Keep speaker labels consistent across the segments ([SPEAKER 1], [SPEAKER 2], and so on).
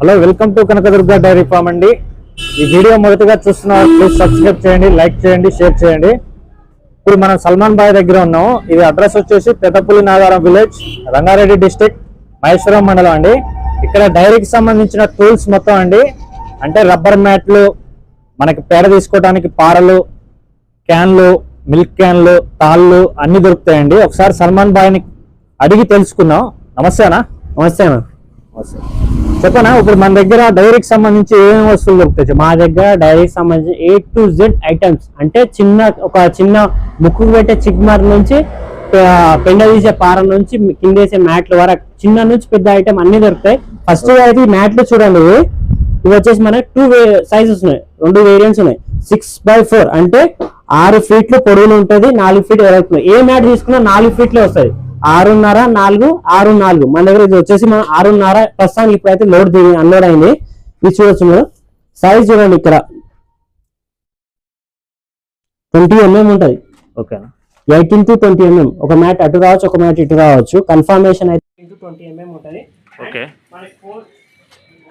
[SPEAKER 1] Hello welcome to Kanakadurga dairy farm అండి. ఈ video మొదటగా చూస్తున్న ప్లీజ్ సబ్స్క్రైబ్ చేయండి లైక్ చేయండి షేర్ చేయండి. ఇప్పుడు మనం సల్మాన్ బాయ్ దగ్గర ఉన్నాము. ఇది అడ్రస్ వచ్చేసి పెద్దపల్లి నాగారం విలేజ్ రంగారెడ్డి డిస్టిక్ మహేశ్వరం మండలం అండి. ఇక్కడ డైరీకి సంబంధించిన టూల్స్ మొత్తం అండి. అంటే రబ్బర్ మ్యాట్లు మనకి పేడ తీసుకోవడానికి పారలు క్యాన్లు మిల్క్ క్యాన్లు తాళ్ళు అన్ని దొరుకుతాయండి. ఒకసారి సల్మాన్ బాయ్ని అడిగి తెలుసుకుందాం. నమస్తేనా
[SPEAKER 2] నమస్తే
[SPEAKER 1] నమస్తే చెప్పనా? ఇప్పుడు మన దగ్గర డైరీకి సంబంధించి ఏమేమి వస్తువులు దొరుకుతాయి.
[SPEAKER 2] మా దగ్గర డైరీకి సంబంధించి ఏ టు జెడ్ ఐటమ్స్ అంటే చిన్న ఒక చిన్న ముక్కు పెట్టే చిక్మర్ నుంచి పెండ తీసే పార నుంచి కింద వేసే మ్యాట్ల వరకు చిన్న నుంచి పెద్ద ఐటమ్ అన్ని దొరుకుతాయి. ఫస్ట్ అయితే ఈ మ్యాట్లు చూడండి. ఇవి ఇవి వచ్చేసి మనకి టూ సైజెస్ ఉన్నాయి. రెండు వేరియంట్స్ ఉన్నాయి. సిక్స్ బై ఫోర్ అంటే ఆరు ఫీట్లు పొడవులు ఉంటుంది నాలుగు ఫీట్ వెడల్పు ఏ మ్యాట్ తీసుకున్నా నాలుగు ఫీట్లే వస్తుంది ఆరున్నర నాలుగు ఆరు నాలుగు. మన దగ్గర ఇది వచ్చేసి మన ఆరున్నర ప్రస్తుతానికి ఇప్పుడైతే లోడ్ దిగి అన్లోడ్ అయింది. ఇది చూడొచ్చు మీరు. సైజ్ చూడండి ఇక్కడ. ట్వంటీ ఎంఎం ఉంటుంది.
[SPEAKER 1] ఓకేనా
[SPEAKER 2] ఎయిటీన్ టు ట్వంటీ ఎంఎం. ఒక మ్యాట్ అటు రావచ్చు ఒక మ్యాట్ ఇటు రావచ్చు. కన్ఫర్మేషన్ అయితే ఇంటూ ట్వంటీ ఎంఎం ఉంటుంది.
[SPEAKER 1] ఓకే.
[SPEAKER 2] మనకి ఫోర్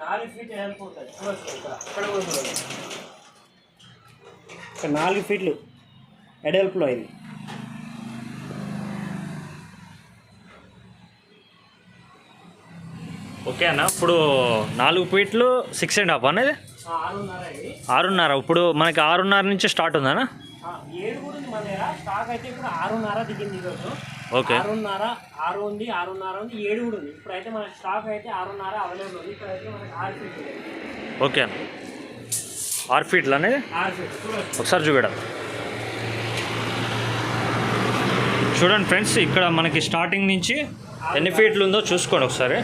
[SPEAKER 2] నాలుగు ఫీట్ ఉంటుంది. ఇక్కడ. ఫీట్లు ఎడల్పులో ఇది
[SPEAKER 1] ఓకే అన్న ఇప్పుడు నాలుగు ఫీట్లు సిక్స్ అండ్ హాఫ్ అనేది
[SPEAKER 2] ఆరున్నర
[SPEAKER 1] ఇప్పుడు మనకి ఆరున్నర నుంచి స్టార్ట్ ఓకే.
[SPEAKER 2] ఆరున్నర ఆరు ఉంది ఆరున్నర ఉంది ఏడు కూడా ఉంది. ఇప్పుడైతే మన స్టాక్ అయితే ఆరున్నర అవైలబుల్ ఉంది. ఇప్పుడైతే మనకి ఆరు ఫీట్ ఉంది.
[SPEAKER 1] ఓకే. అన్న ఆరు ఫీట్లు అనేది ఒకసారి చూపెడాలి చూడండి ఫ్రెండ్స్ ఇక్కడ మనకి స్టార్టింగ్ నుంచి ఎన్ని ఫీట్లు ఉందో చూసుకోండి ఒకసారి.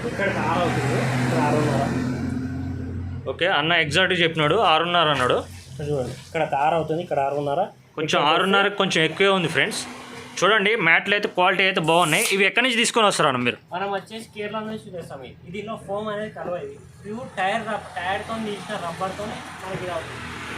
[SPEAKER 1] ఓకే అన్న ఎగ్జాక్ట్గా చెప్పినాడు ఆరున్నర అన్నాడు.
[SPEAKER 2] చూడండి ఇక్కడ ఆరు అవుతుంది ఇక్కడ ఆరున్నర.
[SPEAKER 1] కొంచెం ఆరున్నర కొంచెం ఎక్కువే ఉంది ఫ్రెండ్స్. చూడండి మ్యాట్లు అయితే క్వాలిటీ అయితే బాగున్నాయి. ఇవి ఎక్కడి నుంచి తీసుకొని వస్తారు అన్న మీరు?
[SPEAKER 2] మనం వచ్చేసి కేరళ నుంచి తెస్తాం ఇది. దీనిలో ఫోమ్ అనేది కలవ ఇది. ప్యూర్ టైర్ టైర్తో తీసిన రబ్బర్తో మనకి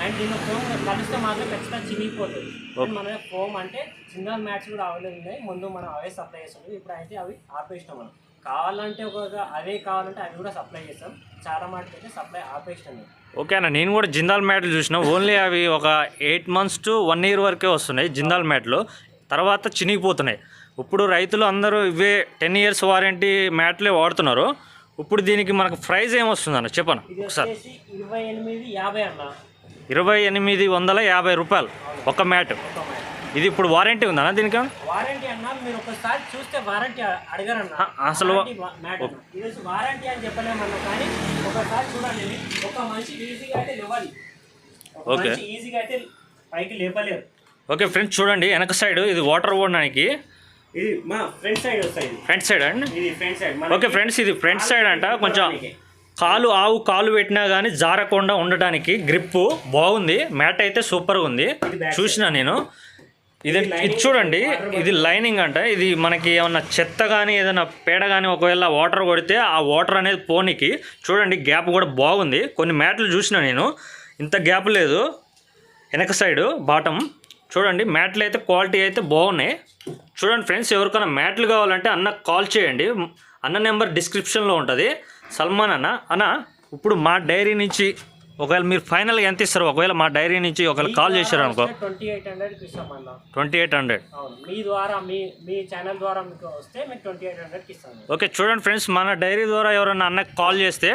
[SPEAKER 2] అండ్ దీనిలో ఫోమ్ కలిస్తే మాత్రం ఖచ్చితంగా చినిగిపోతుంది. మన ఫోమ్ అంటే చిన్న మ్యాట్స్ కూడా అవైలబుల్ ఉన్నాయి. ముందు మనం అవే సప్లై చేస్తాం. ఇప్పుడు అయితే అవి ఆపేసినాం మనం. కావాలంటే ఒక అవే కావాలంటే అవి కూడా సప్లై చేస్తాం. చాలా మటుకు అయితే సప్లై ఆపేసినాం.
[SPEAKER 1] ఓకే అన్న నేను కూడా జిందాల్ మ్యాట్లు చూసిన. ఓన్లీ అవి ఒక eight months to one year వరకే వస్తున్నాయి జిందాల్ మ్యాట్లు. తర్వాత చినిగిపోతున్నాయి. ఇప్పుడు రైతులు అందరూ ఇవే టెన్ ఇయర్స్ వారంటీ మ్యాట్లే వాడుతున్నారు. ఇప్పుడు దీనికి మనకు ప్రైస్ ఏమొస్తుంది అన్న చెప్పను ఒకసారి.
[SPEAKER 2] ఇరవై ఎనిమిది యాభై అన్న.
[SPEAKER 1] ఇరవై ఎనిమిది వందల యాభై రూపాయలు ఒక మ్యాట్. ఇది ఇప్పుడు వారంటీ ఉందన్న దీనికి?
[SPEAKER 2] వారంటీ అన్నా మీరు ఒకసారి చూస్తే వారంటీ అడగరన్న.
[SPEAKER 1] అసలు-
[SPEAKER 2] వారంటీ అని చెప్పలేమన్నా కానీ ఒకసారి చూడండి. ఒక మనిషి ఈజీగా అయితే లేవాలి.
[SPEAKER 1] ఓకే.
[SPEAKER 2] ఈజీగా అయితే పైకి లేపలేరు.
[SPEAKER 1] ఓకే ఫ్రెండ్స్ చూడండి వెనక సైడ్ ఇది వాటర్ పోవడానికి
[SPEAKER 2] ఇది మా ఫ్రంట్ సైడ్ వస్తాయి ఇది.
[SPEAKER 1] ఫ్రంట్ సైడ్ అండి?
[SPEAKER 2] ఇది ఫ్రంట్ సైడ్
[SPEAKER 1] ఓకే ఫ్రెండ్స్ ఇది ఫ్రంట్ సైడ్ అంట. కొంచెం కాలు ఆవు కాలు పెట్టినా కానీ జారకుండా ఉండడానికి గ్రిప్ బాగుంది. మ్యాట్ అయితే సూపర్గా ఉంది. చూసిన నేను. ఇది ఇది చూడండి ఇది లైనింగ్ అంట. ఇది మనకి ఏమన్నా చెత్త కానీ ఏదైనా పేడ కానీ ఒకవేళ వాటర్ కొడితే ఆ వాటర్ అనేది పోనీకి చూడండి గ్యాప్ కూడా బాగుంది. కొన్ని మ్యాట్లు చూసిన నేను. ఇంత గ్యాప్ లేదు. వెనక సైడ్ బాటమ్ చూడండి మ్యాట్లు అయితే క్వాలిటీ అయితే బాగున్నాయి. చూడండి ఫ్రెండ్స్ ఎవరికైనా మ్యాట్లు కావాలంటే అన్న కాల్ చేయండి. అన్న నెంబర్ డిస్క్రిప్షన్లో ఉంటుంది. సల్మాన్ అన్న అన్న ఇప్పుడు మా డైరీ నుంచి ఒకవేళ మీరు ఫైనల్గా ఎంత ఇస్తారు ఒకవేళ మా డైరీ నుంచి ఒకవేళ కాల్ చేశారు అనుకో
[SPEAKER 2] ట్వంటీ ఎయిట్
[SPEAKER 1] ట్వంటీ హండ్రెడ్
[SPEAKER 2] మీ ద్వారా మీ మీ ఛానల్ ద్వారా మీకు వస్తే మీకు ట్వంటీ ఎయిట్ హండ్రెడ్కి ఇస్తాను
[SPEAKER 1] ఓకే చూడండి ఫ్రెండ్స్ మన డైరీ ద్వారా ఎవరైనా అన్నకి కాల్ చేస్తే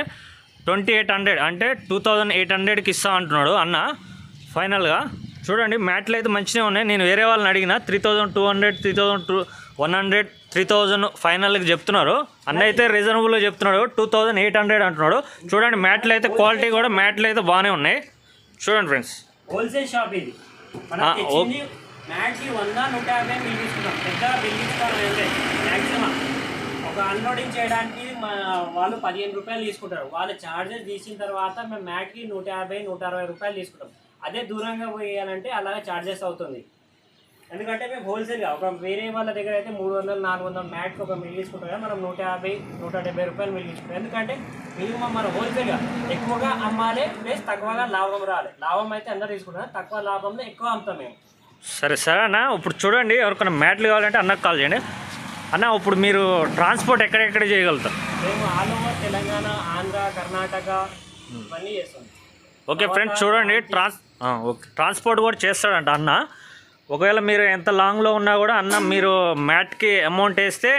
[SPEAKER 1] ట్వంటీ ఎయిట్ హండ్రెడ్ అంటే టూ థౌజండ్ ఎయిట్ హండ్రెడ్కి ఇస్తా అంటున్నాడు అన్న. ఫైనల్గా చూడండి మ్యాట్లు అయితే మంచిగా ఉన్నాయి. నేను వేరే వాళ్ళని అడిగిన three thousand two hundred three thousand two one hundred three thousand ఫైనల్కి చెప్తున్నారు. అన్న అయితే రీజనబుల్గా చెప్తున్నాడు. టూ థౌజండ్ ఎయిట్ హండ్రెడ్ అంటున్నాడు. చూడండి మ్యాట్లు అయితే క్వాలిటీ కూడా మ్యాట్లు అయితే బాగానే ఉన్నాయి. చూడండి ఫ్రెండ్స్
[SPEAKER 2] హోల్సేల్ షాప్ ఇది. మ్యాట్కి వంద నూట యాభై తీసుకోవాలంటే మ్యాక్సిమం ఒక అన్లోడింగ్ చేయడానికి వాళ్ళు పదిహేను రూపాయలు తీసుకుంటారు. వాళ్ళు ఛార్జెస్ తీసిన తర్వాత మేము మ్యాట్కి నూట యాభై నూట అరవై రూపాయలు తీసుకుంటాం. అదే దూరంగా పోయాలంటే అలాగే ఛార్జెస్ అవుతుంది. ఎందుకంటే మేము హోల్సేల్గా ఒక వేరే వాళ్ళ దగ్గర అయితే మూడు వందలు నాలుగు వందల మ్యాట్కి ఒక మిల్ తీసుకుంటాం కదా మనం నూట యాభై నూట డెబ్బై రూపాయలు మిల్ తీసుకుంటాం. ఎందుకంటే మినిమం మన హోల్సేల్గా ఎక్కువగా అమ్మాలి ప్లస్ తక్కువగా లాభం రావాలి లాభం అయితే అందరూ తీసుకుంటాం తక్కువ లాభంలో ఎక్కువ అమ్ముతాం మేము.
[SPEAKER 1] సరే సరే అన్న ఇప్పుడు చూడండి ఎవరికైనా మ్యాట్లు కావాలంటే అన్నకు కాల్ చేయండి. అన్న ఇప్పుడు మీరు ట్రాన్స్పోర్ట్ ఎక్కడెక్కడ చేయగలుగుతారు?
[SPEAKER 2] మేము ఆల్ ఓవర్ తెలంగాణ ఆంధ్ర కర్ణాటక ఇవన్నీ చేస్తాం.
[SPEAKER 1] ఓకే ఫ్రెండ్స్ చూడండి ట్రాన్స్ ఓకే. ట్రాన్స్పోర్ట్ కూడా చేస్తాడంట అన్న. ఒకవేళ మీరు ఎంత లాంగ్లో ఉన్నా కూడా అన్న మీరు మ్యాట్కి అమౌంట్ వేస్తే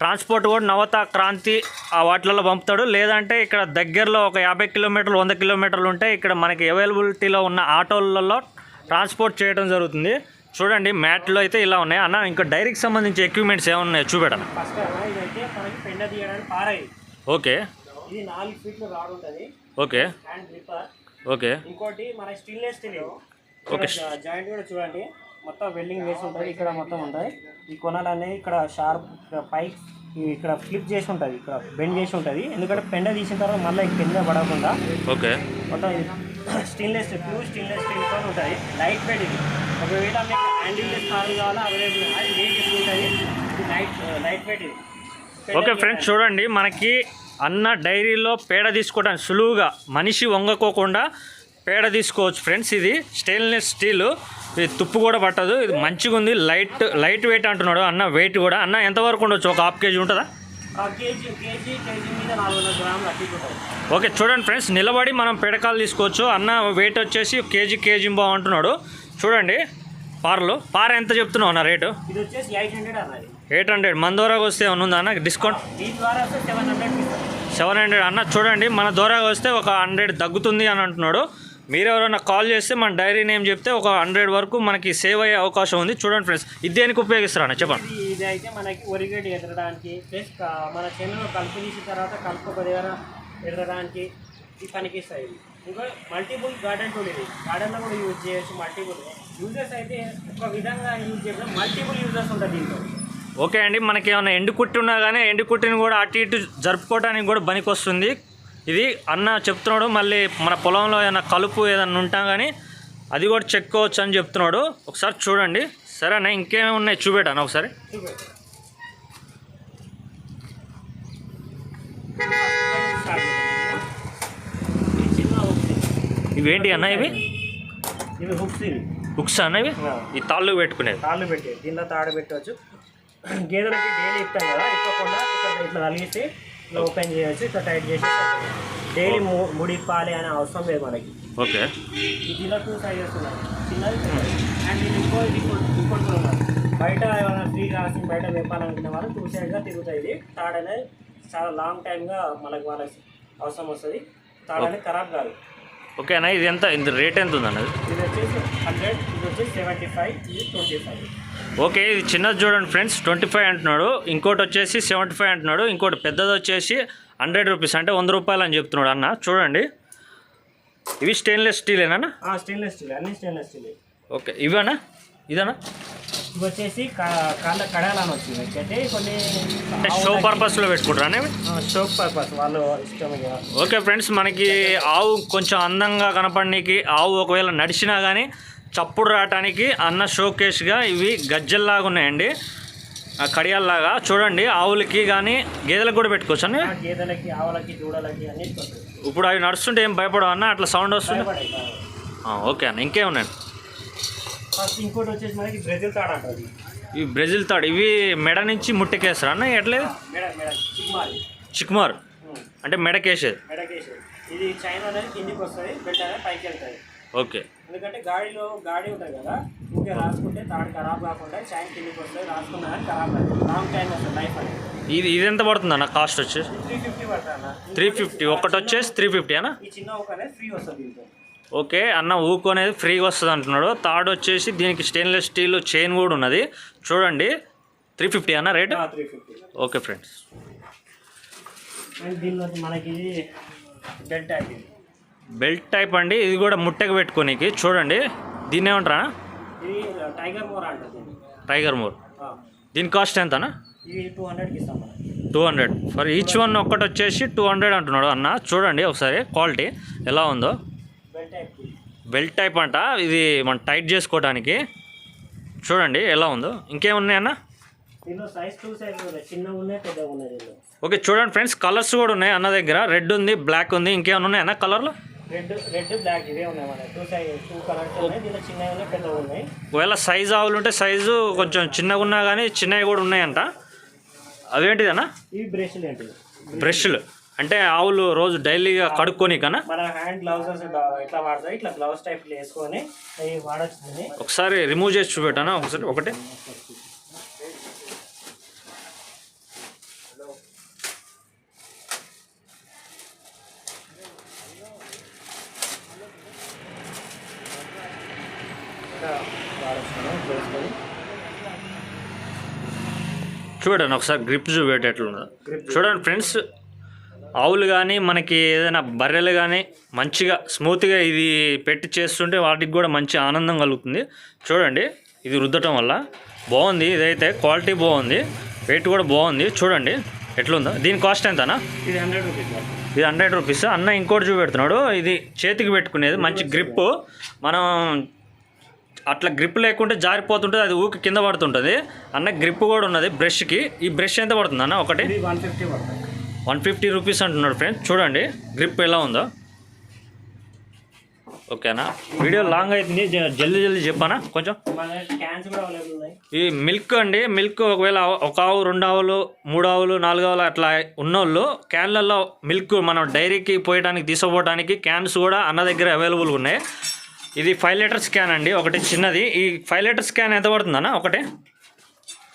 [SPEAKER 1] ట్రాన్స్పోర్ట్ కూడా నవత క్రాంతి ఆ వాటిలలో పంపుతాడు. లేదంటే ఇక్కడ దగ్గరలో ఒక యాభై కిలోమీటర్లు వంద కిలోమీటర్లు ఉంటే ఇక్కడ మనకి అవైలబిలిటీలో ఉన్న ఆటోలలో ట్రాన్స్పోర్ట్ చేయడం జరుగుతుంది. చూడండి మ్యాట్లో అయితే ఇలా ఉన్నాయి. అన్న ఇంకా డైరీకి సంబంధించి ఎక్విప్మెంట్స్ ఏమున్నాయో
[SPEAKER 2] తీయడానికి పారాయి.
[SPEAKER 1] ఓకే. ఓకే. ఓకే.
[SPEAKER 2] ఇంకోటి మన స్టీన్లెస్ స్టీల్.
[SPEAKER 1] ఓకే.
[SPEAKER 2] జాయింట్ కూడా చూడండి. మొత్తం వెల్డింగ్ వేసి ఉంటుంది ఇక్కడ మొత్తం ఉంటాయి. ఈ కొనాలు అనేవి ఇక్కడ షార్ప్ పైక్ ఇక్కడ ఫ్లిప్ చేసి ఉంటుంది ఇక్కడ బెండ్ చేసి ఉంటుంది ఎందుకంటే పెండ తీసిన తర్వాత మళ్ళీ కింద పడకుండా
[SPEAKER 1] ఓకే.
[SPEAKER 2] మొత్తం స్టీన్లెస్ ప్యూర్ స్టీన్లెస్ స్టీల్తో ఉంటుంది లైట్ వెయిట్ ఇది. ఒకవేళ మీకు హ్యాండిల్లెస్ కాదు కావాలా అవైలబుల్ అది ఎక్కువ ఉంటుంది. లైట్ లైట్ వెయిట్ ఇది.
[SPEAKER 1] ఓకే ఫ్రెండ్స్ చూడండి. మనకి అన్న డైరీలో పేడ తీసుకోవడానికి సులువుగా మనిషి వంగకోకుండా పేడ తీసుకోవచ్చు ఫ్రెండ్స్. ఇది స్టెయిన్లెస్ స్టీల్. ఇది తుప్పు కూడా పట్టదు. ఇది మంచిగా ఉంది. లైట్ లైట్ వెయిట్ అంటున్నాడు అన్న. వెయిట్ కూడా. అన్న ఎంతవరకు ఉండొచ్చు? ఒక హాఫ్ కేజీ ఉంటుందా? ఓకే చూడండి ఫ్రెండ్స్. నిలబడి మనం పెడకాలు తీసుకోవచ్చు. అన్న వెయిట్ వచ్చేసి కేజీ కేజీ బాగు అంటున్నాడు. చూడండి పార్లు. పార ఎంత చెప్తున్నావు అన్న రేటు?
[SPEAKER 2] ఇది వచ్చేసి ఎయిట్ హండ్రెడ్ అన్నది
[SPEAKER 1] ఎయిట్ హండ్రెడ్. మన ద్వారా వస్తే ఏమన్నా ఉందా అన్న? డిస్కౌంట్?
[SPEAKER 2] సెవెన్ హండ్రెడ్ ఇస్తాం.
[SPEAKER 1] Seven hundred. అన్న చూడండి మన ద్వారా వస్తే ఒక హండ్రెడ్ తగ్గుతుంది అని అంటున్నాడు. మీరు ఎవరైనా కాల్ చేస్తే మన డైరీ నేమ్ చెప్తే ఒక హండ్రెడ్ వరకు మనకి సేవ్ అయ్యే అవకాశం ఉంది. చూడండి ఫ్రెండ్స్ ఇది దేనికి ఉపయోగిస్తారా అన్న? చెప్పండి.
[SPEAKER 2] ఇది ఇది అయితే మనకి ఒరిగడ్డి ఎదరడానికి ప్లస్ మన చేనులో కలుపు తీసిన తర్వాత కలుపు ఒక దగ్గర ఎదరడానికి ఈ పనికి ఇస్తాయి ఇవి. ఇంకా మల్టిపుల్ గార్డెన్ టూల్ ఇది. గార్డెన్లో కూడా యూజ్ చేయొచ్చు మల్టిపుల్ యూజర్స్ అయితే ఒక విధంగా యూజ్ చేయడం మల్టిపుల్ యూజర్స్ ఉంటుంది దీంట్లో.
[SPEAKER 1] ఓకే అండి మనకి ఏమైనా ఎండు కుట్టి ఉన్నా కానీ ఎండు కుట్టిని కూడా అటు ఇటు జరుపుకోవడానికి కూడా పనికి వస్తుంది ఇది అన్న చెప్తున్నాడు మళ్ళీ మన పొలంలో ఏమైనా కలుపు ఏదైనా ఉంటా కానీ అది కూడా చెక్కోవచ్చు అని చెప్తున్నాడు. ఒకసారి చూడండి. సరేనా ఇంకేమి ఉన్నాయి చూపెట్టాను ఒకసారి. ఇవేంటి అన్న ఇవి?
[SPEAKER 2] ఇవి హుక్స్ ఇవి.
[SPEAKER 1] అన్న ఇవి? ఈ తాళ్ళు పెట్టుకునేది
[SPEAKER 2] తాళ్ళు పెట్టి దీనిలో తాడు పెట్టవచ్చు. గేదెలకి డైలీ ఇస్తాం కదా ఇప్పకుండా ఇక్కడ ఇట్లా తగిలిస్తే ఇట్లా ఓపెన్ చేయొచ్చు ఇట్లా టైట్ చేసి డైలీ ముడి ఇప్పాలి అనే అవసరం లేదు మనకి.
[SPEAKER 1] ఓకే.
[SPEAKER 2] ఈ దీనిలో టూ సైజెస్ ఉన్నాయి. చిన్నది. అండ్ ఇది ఇంకో ఇంకోటి బయట ఏమైనా ఫ్రీ రాసి బయట చెప్పాలనుకునే వాళ్ళు టూ సైడ్గా తిరుగుతాయి ఇది. తాడు అనేది చాలా లాంగ్ టైమ్గా మనకి వాళ్ళకి అవసరం వస్తుంది. తాడు అనేది ఖరాబ్ కాదు.
[SPEAKER 1] ఓకే అన్న ఇది ఎంత ఇది రేట్ ఎంత ఉంది అన్నది
[SPEAKER 2] ఇది వచ్చేసి హండ్రెడ్ ఇది వచ్చేసి సెవెంటీ ఫైవ్ ఇది ట్వంటీ ఫైవ్
[SPEAKER 1] ఓకే ఇది చిన్నది చూడండి ఫ్రెండ్స్ ట్వంటీ ఫైవ్ అంటున్నాడు. ఇంకోటి వచ్చేసి సెవెంటీ ఫైవ్ అంటున్నాడు. ఇంకోటి పెద్దది వచ్చేసి హండ్రెడ్ రూపీస్ అంటే వంద రూపాయలు అని చెప్తున్నాడు అన్న. చూడండి. ఇవి స్టెయిన్లెస్ స్టీలేనా
[SPEAKER 2] స్టెయిన్లెస్ స్టీల్ అన్ని స్టెయిన్లెస్ స్టీల్
[SPEAKER 1] ఓకే ఇవేనా? ఇదేనా?
[SPEAKER 2] ఇవి వచ్చేసి కాళ్ళ కడాలని వచ్చింది. అయితే కొన్ని
[SPEAKER 1] అంటే షో పర్పస్లో పెట్టుకుంటారా
[SPEAKER 2] షో పర్పస్ వాళ్ళు
[SPEAKER 1] ఓకే ఫ్రెండ్స్ మనకి ఆవు కొంచెం అందంగా కనపడడానికి ఆవు ఒకవేళ నడిచినా కానీ చప్పుడు రావటానికి అన్న షోకేష్గా ఇవి గజ్జల్లాగా ఉన్నాయండి. ఆ కడియాల్లాగా. చూడండి ఆవులకి కానీ గేదెలకు కూడా పెట్టుకోవచ్చు అన్న
[SPEAKER 2] గేదెలకి ఆవులకి దూడలకి వస్తుంది
[SPEAKER 1] ఇప్పుడు అవి నడుస్తుంటే ఏం భయపడవు అన్న అట్లా సౌండ్ వస్తుంది. ఓకే అన్న ఇంకేమున్నాయి
[SPEAKER 2] ఫస్ట్ ఇంకోటి వచ్చేసి మనకి బ్రెజిల్ తాడు
[SPEAKER 1] బ్రెజిల్ తాడు. ఇవి మెడ నుంచి ముట్టకేస్తారా అన్న ఎట్లేదు చిక్మార్. అంటే మెడకేసేది.
[SPEAKER 2] మెడకేసి ఇది చైన్ అనేది కిందికి వస్తుంది బెల్ట్ అనేది పైకి వెళ్తుంది.
[SPEAKER 1] ఓకే.
[SPEAKER 2] ఎందుకంటే గాడిలో గాడి ఉంటుంది కదా ఇంకా రాసుకుంటే తాడు ఖరాబ్ కాకుండా చైన్ కిందికి వస్తుంది రాసుకున్నా కానీ ఖరాబ్ కాదు. లాంగ్ టైం వస్తుంది లైఫ్ అనేది.
[SPEAKER 1] ఇది ఇది ఎంత పడుతుంది అన్న కాస్ట్ వచ్చేసి
[SPEAKER 2] త్రీ ఫిఫ్టీ పడుతుంది
[SPEAKER 1] త్రీ ఫిఫ్టీ ఒకటి వచ్చేసి త్రీ ఫిఫ్టీ అన్న
[SPEAKER 2] ఈ చిన్న ఒక అనేది ఫ్రీ వస్తుంది దీంతో.
[SPEAKER 1] ఓకే అన్న ఊకు అనేది ఫ్రీగా వస్తుంది అంటున్నాడు. తాడు వచ్చేసి దీనికి స్టెయిన్లెస్ స్టీల్ చైన్ కూడా ఉన్నది. చూడండి త్రీ ఫిఫ్టీ అన్న రేట్ ఓకే ఫ్రెండ్స్
[SPEAKER 2] అండ్ దీనిలో మనకి ఇది. బెల్ట్ టైప్
[SPEAKER 1] అండి. ఇది కూడా ముట్టకు పెట్టుకోనికి. చూడండి. దీన్ని ఏమంటారా?
[SPEAKER 2] Tiger more.
[SPEAKER 1] Tiger more. దీని కాస్ట్ ఎంత అన్న
[SPEAKER 2] ఇది two
[SPEAKER 1] hundred. For each one ఒక్కటి వచ్చేసి టూ హండ్రెడ్ అంటున్నాడు అన్న. చూడండి ఒకసారి క్వాలిటీ ఎలా ఉందో.
[SPEAKER 2] బెల్ట్ టైప్
[SPEAKER 1] అంట. ఇది మనం టైట్ చేసుకోవడానికి చూడండి ఎలా ఉందో. ఇంకేమున్నాయి అన్న?
[SPEAKER 2] దీనిలో సైజ్ టూ సైజ్ ఉన్నాయి చిన్నగా ఉన్నాయి పెద్దగా ఉన్నాయి దీనిలో.
[SPEAKER 1] ఓకే చూడండి ఫ్రెండ్స్. కలర్స్ కూడా ఉన్నాయి అన్న దగ్గర. రెడ్ ఉంది బ్లాక్ ఉంది. ఇంకేమైనా ఉన్నాయి అన్న కలర్లో?
[SPEAKER 2] రెడ్ రెడ్ బ్లాక్ ఇవే ఉన్నాయి మన. టూ సైజ్ టూ కలర్స్ ఉన్నాయి. దీనిలో చిన్నగా ఉన్నాయి పెద్దగా ఉన్నాయి.
[SPEAKER 1] ఒకవేళ సైజు ఆవులు ఉంటే సైజు కొంచెం చిన్నగా ఉన్నా కానీ చిన్నవి కూడా ఉన్నాయంట. అవేంటిదన్నా?
[SPEAKER 2] ఇవి బ్రష్లు ఏంటివి
[SPEAKER 1] బ్రష్లు. అంటే ఆవులు రోజు డైలీగా కడుక్కొని కన్నా
[SPEAKER 2] మన హ్యాండ్ గ్లౌజెస్ ఎట్లా వాడతాయి. ఇట్లా గ్లౌస్ టైప్ వేసుకొని వాడచ్చు
[SPEAKER 1] ఒకసారి రిమూవ్ చేసి చూపెట్టానా? ఒకసారి ఒకటి
[SPEAKER 2] వాడచ్చు
[SPEAKER 1] చూడండి ఒకసారి గ్రిప్ చూపెట్టి ఎట్లుందో. చూడండి ఫ్రెండ్స్ ఆవులు కానీ మనకి ఏదైనా బర్రెలు కానీ మంచిగా స్మూత్గా ఇది పెట్టి చేస్తుంటే వాటికి కూడా మంచి ఆనందం కలుగుతుంది. చూడండి ఇది రుద్దటం వల్ల బాగుంది ఇదైతే క్వాలిటీ బాగుంది వెయిట్ కూడా బాగుంది. చూడండి ఎట్లుందో. దీని కాస్ట్ ఎంతనా?
[SPEAKER 2] ఇది హండ్రెడ్ రూపీస్
[SPEAKER 1] ఇది హండ్రెడ్ రూపీస్ అన్న ఇంకోటి చూపెడుతున్నాడు ఇది చేతికి పెట్టుకునేది మంచి గ్రిప్ మనం అట్లా గ్రిప్ లేకుంటే జారిపోతుంటుంది అది ఊకి కింద పడుతుంటుంది. అన్న గ్రిప్ కూడా ఉన్నది బ్రష్కి ఈ బ్రష్ ఎంత పడుతుంది అన్న ఒకటి?
[SPEAKER 2] One fifty
[SPEAKER 1] one fifty rupees అంటున్నాడు ఫ్రెండ్స్ చూడండి గ్రిప్ ఎలా ఉందో. ఓకేనా వీడియో లాంగ్ అవుతుంది జల్దీ జల్దీ చెప్పానా? కొంచెం. ఈ మిల్క్ అండి. మిల్క్ ఒకవేళ ఒక ఆవు రెండు ఆవులు మూడు ఆవులు నాలుగు ఆవులు అట్లా ఉన్నోళ్ళు క్యాన్లలో మిల్క్ మనం డైరీకి పోయడానికి తీసుకుపోవడానికి క్యాన్స్ కూడా అన్న దగ్గర అవైలబుల్ ఉన్నాయి. ఇది ఫైవ్ లీటర్స్ క్యాన్ అండి. ఒకటి చిన్నది. ఈ ఫైవ్ లీటర్స్ క్యాన్ ఎంత పడుతుందన్న? ఒకటి.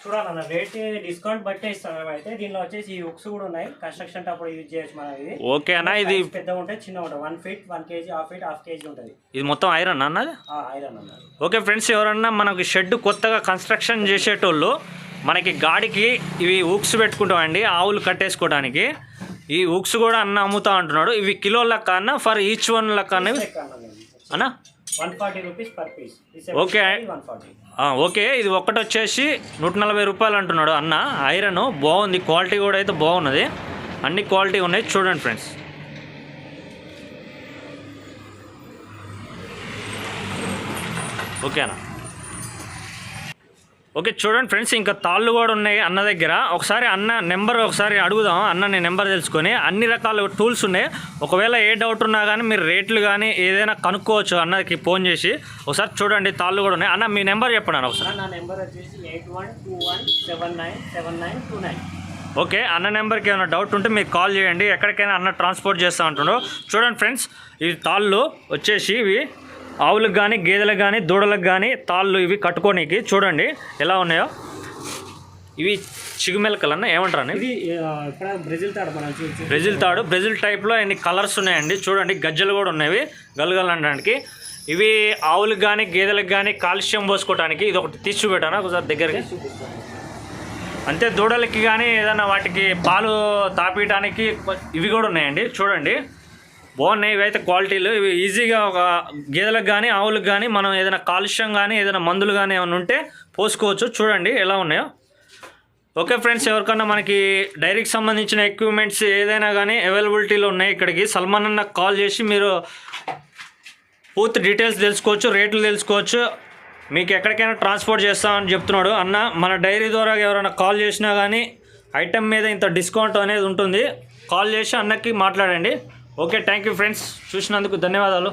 [SPEAKER 2] చూడాలన్న రేట్ డిస్కౌంట్ బట్టే ఇస్తాం మేమైతే దీనిలో వచ్చేసి ఈ హుక్స్ కూడా ఉన్నాయి. కన్స్ట్రక్షన్ అప్పుడు యూజ్ చేయొచ్చు మనం ఇది.
[SPEAKER 1] ఓకే అన్న ఇది
[SPEAKER 2] పెద్దగా ఉంటాయి చిన్నగా ఉంటాయి one feet one KG half feet half KG ఉంటుంది.
[SPEAKER 1] ఇది మొత్తం ఐరన్ అన్నది?
[SPEAKER 2] ఆ, ఐరన్ అన్నది
[SPEAKER 1] ఓకే ఫ్రెండ్స్ ఎవరన్నా మనకి షెడ్ కొత్తగా కన్స్ట్రక్షన్ చేసేటోళ్ళు మనకి గాడికి ఇవి ఊక్స్ పెట్టుకుంటామండి. ఆవులు కట్టేసుకోవడానికి. ఈ ఊక్స్ కూడా అన్న అమ్ముతా అంటున్నాడు ఇవి కిలో లెక్క అన్న ఫర్ ఈచ్ వన్ లెక్క అన్నవి అన్న?
[SPEAKER 2] One forty rupees per piece
[SPEAKER 1] okay.
[SPEAKER 2] One forty
[SPEAKER 1] ఆ, ఓకే ఇది ఒక్కటి వచ్చేసి నూట నలభై రూపాయలు అంటున్నాడు అన్న. ఐరన్ బాగుంది. క్వాలిటీ కూడా అయితే బాగున్నది. అన్ని క్వాలిటీ ఉన్నాయి. చూడండి ఫ్రెండ్స్ ఓకేనా ఓకే చూడండి ఫ్రెండ్స్ ఇంకా తాళ్ళు కూడా ఉన్నాయి అన్న దగ్గర. ఒకసారి అన్న నెంబర్ ఒకసారి అడుగుదాం. అన్న నెంబర్ తెలుసుకొని అన్ని రకాల టూల్స్ ఉన్నాయి. ఒకవేళ ఏ డౌట్ ఉన్నా కానీ మీరు రేట్లు కానీ ఏదైనా కనుక్కోవచ్చు అన్నకి ఫోన్ చేసి. ఒకసారి చూడండి తాళ్ళు కూడా ఉన్నాయి. అన్న మీ నెంబర్ చెప్పండి అన్న ఒకసారి.
[SPEAKER 2] నా నెంబర్ వచ్చేసి eight one two one seven nine seven nine two nine.
[SPEAKER 1] Okay అన్న నెంబర్కి ఏమైనా డౌట్ ఉంటే మీకు కాల్ చేయండి. ఎక్కడికైనా అన్న ట్రాన్స్పోర్ట్ చేస్తా అంటున్నాడు చూడండి ఫ్రెండ్స్ ఇవి తాళ్ళు వచ్చేసి ఇవి ఆవులకు కానీ గేదెలకు కానీ దూడలకు కానీ తాళ్ళు ఇవి కట్టుకోనీకి చూడండి ఎలా ఉన్నాయో. ఇవి చిగుమెలకలు అన్న? ఏమంటారు అన్న
[SPEAKER 2] బ్రెజిల్ తాడు
[SPEAKER 1] బ్రెజిల్ తాడు. బ్రెజిల్ టైప్లో ఎన్ని కలర్స్ ఉన్నాయండి? చూడండి గజ్జలు కూడా ఉన్నవి. గలగలు అనడానికి. ఇవి ఆవులకు కానీ గేదెలకు కానీ కాల్షియం పోసుకోవడానికి ఇది ఒకటి తీసి చూపెట్టాను? ఒకసారి దగ్గరికి. అంతే దూడలకి కానీ ఏదైనా వాటికి పాలు తాపించడానికి ఇవి కూడా ఉన్నాయండి. చూడండి. బాగున్నాయి. ఇవైతే క్వాలిటీలు. ఇవి ఈజీగా ఒక గేదెలకు కానీ ఆవులకు కానీ మనం ఏదైనా కాలుష్యం కానీ ఏదైనా మందులు కానీ ఏమైనా ఉంటే పోసుకోవచ్చు. చూడండి ఎలా ఉన్నాయో. ఓకే ఫ్రెండ్స్ ఎవరికన్నా మనకి డైరీకి సంబంధించిన ఎక్విప్మెంట్స్ ఏదైనా కానీ అవైలబిలిటీలో ఉన్నాయి ఇక్కడికి. సల్మాన్ అన్న కాల్ చేసి మీరు పూర్తి డీటెయిల్స్ తెలుసుకోవచ్చు రేట్లు తెలుసుకోవచ్చు. మీకు ఎక్కడికైనా ట్రాన్స్పోర్ట్ చేస్తామని చెప్తున్నాడు. అన్న మన డైరీ ద్వారా ఎవరైనా కాల్ చేసినా కానీ ఐటెం మీద ఇంత డిస్కౌంట్ అనేది ఉంటుంది. కాల్ చేసి అన్నకి మాట్లాడండి. ఓకే థ్యాంక్ యూ ఫ్రెండ్స్ చూసినందుకు ధన్యవాదాలు.